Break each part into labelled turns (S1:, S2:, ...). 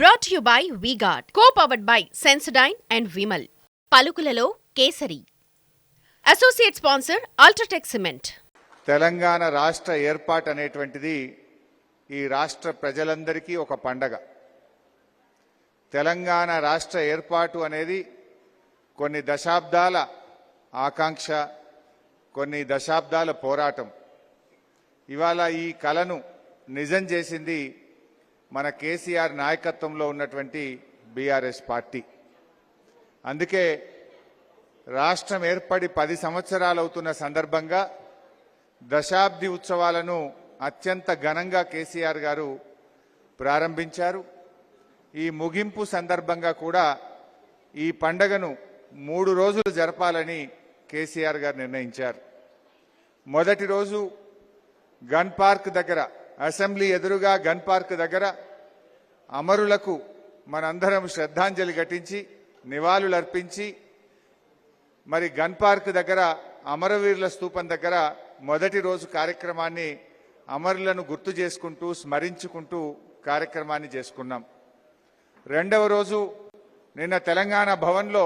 S1: Brought you by V Guard co powered by Sensodyne and Vimal పలుకులలో Kesari. Associate sponsor UltraTech cement
S2: Telangana రాష్ట్ర ఏర్పాటు అనేటువంటిది ఈ రాష్ట్ర ప్రజలందరికీ ఒక పండగ. తెలంగాణ రాష్ట్ర ఏర్పాటు అనేది కొన్ని దశాబ్దాల ఆకాంక్ష కొన్ని దశాబ్దాల పోరాటం. ఇవాళ ఈ కలను నిజం చేసింది మన కేసీఆర్ నాయకత్వంలో ఉన్నటువంటి బీఆర్ఎస్ పార్టీ. అందుకే రాష్ట్రం ఏర్పడి పది సంవత్సరాలు అవుతున్న సందర్భంగా దశాబ్ది ఉత్సవాలను అత్యంత ఘనంగా కేసీఆర్ గారు ప్రారంభించారు. ఈ ముగింపు సందర్భంగా కూడా ఈ పండగను మూడు రోజులు జరపాలని కేసీఆర్ గారు నిర్ణయించారు. మొదటి రోజు గన్ పార్క్ దగ్గర అసెంబ్లీ ఎదురుగా గన్ పార్క్ దగ్గర అమరులకు మనందరం శ్రద్ధాంజలి ఘటించి నివాళులర్పించి మరి గన్ పార్క్ దగ్గర అమరవీరుల స్థూపం దగ్గర మొదటి రోజు కార్యక్రమాన్ని అమరులను గుర్తు చేసుకుంటూ స్మరించుకుంటూ కార్యక్రమాన్ని చేసుకున్నాం. రెండవ రోజు నిన్న తెలంగాణ భవన్లో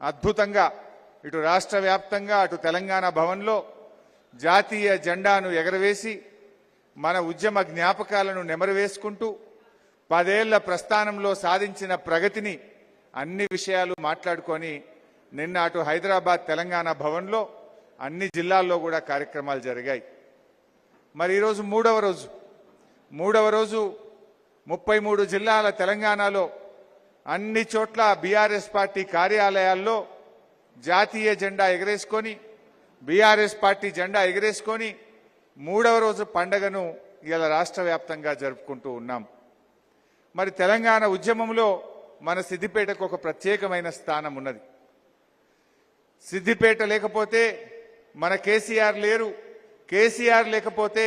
S2: అద్భుతంగా ఇటు రాష్ట్ర వ్యాప్తంగా అటు తెలంగాణ భవన్లో జాతీయ జెండాను ఎగరవేసి మన ఉద్యమ జ్ఞాపకాలను నెమరవేసుకుంటూ పదేళ్ళ ప్రస్థానంలో సాధించిన ప్రగతిని అన్ని విషయాలు మాట్లాడుకొని నిన్న అటు హైదరాబాద్ తెలంగాణ భవన్లో అన్ని జిల్లాల్లో కూడా కార్యక్రమాలు జరిగాయి. మరి ఈరోజు మూడవ రోజు. మూడవ రోజు ముప్పై మూడు జిల్లాల తెలంగాణలో అన్ని చోట్ల బీఆర్ఎస్ పార్టీ కార్యాలయాల్లో జాతీయ జెండా ఎగరేసుకొని బీఆర్ఎస్ పార్టీ జెండా ఎగరేసుకొని మూడవ రోజు పండగను ఇలా రాష్ట్ర వ్యాప్తంగా జరుపుకుంటూ ఉన్నాం. మరి తెలంగాణ ఉద్యమంలో మన సిద్దిపేటకు ఒక ప్రత్యేకమైన స్థానం ఉన్నది. సిద్దిపేట లేకపోతే మన కేసీఆర్ లేరు కేసీఆర్ లేకపోతే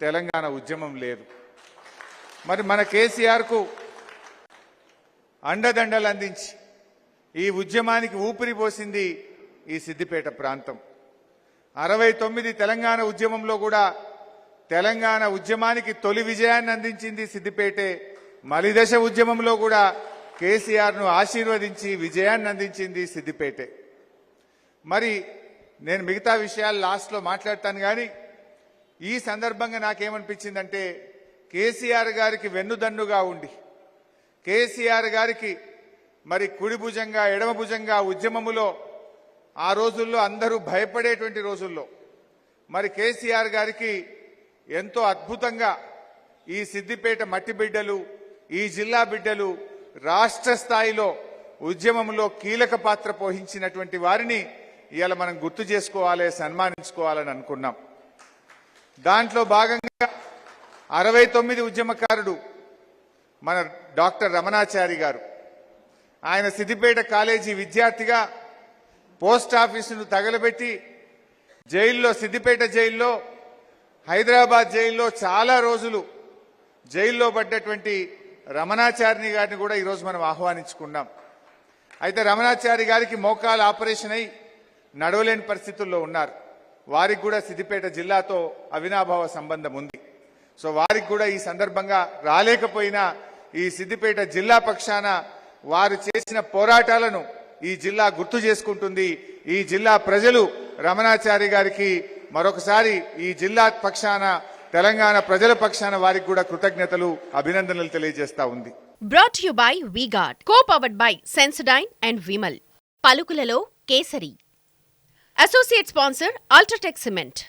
S2: తెలంగాణ ఉద్యమం లేదు. మరి మన కేసీఆర్కు అండదండలు అందించి ఈ ఉద్యమానికి ఊపిరి పోసింది ఈ సిద్దిపేట ప్రాంతం. అరవై తొమ్మిది తెలంగాణ ఉద్యమంలో కూడా తెలంగాణ ఉద్యమానికి తొలి విజయాన్ని అందించింది సిద్దిపేటే. మలిదశ ఉద్యమంలో కూడా కేసీఆర్ను ఆశీర్వదించి విజయాన్ని అందించింది సిద్దిపేటే. మరి నేను మిగతా విషయాలు లాస్ట్లో మాట్లాడతాను కానీ ఈ సందర్భంగా నాకేమనిపించిందంటే కేసీఆర్ గారికి వెన్నుదన్నుగా ఉండి కేసీఆర్ గారికి మరి కుడి భుజంగా ఎడమ భుజంగా ఉద్యమములో ఆ రోజుల్లో అందరూ భయపడేటువంటి రోజుల్లో. మరి కేసీఆర్ గారికి ఎంతో అద్భుతంగా ఈ సిద్దిపేట మట్టి బిడ్డలు ఈ జిల్లా బిడ్డలు రాష్ట్ర స్థాయిలో ఉద్యమంలో కీలక పాత్ర పోషించినటువంటి వారిని ఇవాళ మనం గుర్తు చేసుకోవాలి సన్మానించుకోవాలని అనుకున్నాం. దాంట్లో భాగంగా అరవై తొమ్మిది ఉద్యమకారుడు మన డాక్టర్ రమణాచారి గారు. ఆయన సిద్దిపేట కాలేజీ విద్యార్థిగా పోస్ట్ ఆఫీసును తగలబెట్టి జైల్లో సిద్దిపేట జైల్లో హైదరాబాద్ జైల్లో చాలా రోజులు జైల్లో పడ్డటువంటి రమణాచారిని గారిని కూడా ఈరోజు మనం ఆహ్వానించుకున్నాం. అయితే రమణాచారి గారికి మోకాలు ఆపరేషన్ అయి నడవలేని పరిస్థితుల్లో ఉన్నారు. వారికి కూడా సిద్దిపేట జిల్లాతో అవినాభావ సంబంధం ఉంది. సో వారికి కూడా ఈ సందర్భంగా రాలేకపోయినా ఈ సిద్దిపేట జిల్లా పక్షాన వారు చేసిన పోరాటాలను ఈ జిల్లా గుర్తు చేసుకుంటుంది. ఈ జిల్లా ప్రజలు రమణాచారి గారికి మరొకసారి ఈ జిల్లా పక్షాన తెలంగాణ ప్రజల పక్షాన వారికి కూడా కృతజ్ఞతలు అభినందనలు తెలియజేస్తా ఉంది.
S1: Brought you by V Guard co powered by Sensodyne and Vimal పలుకులలో Kesari. Associate sponsor UltraTech cement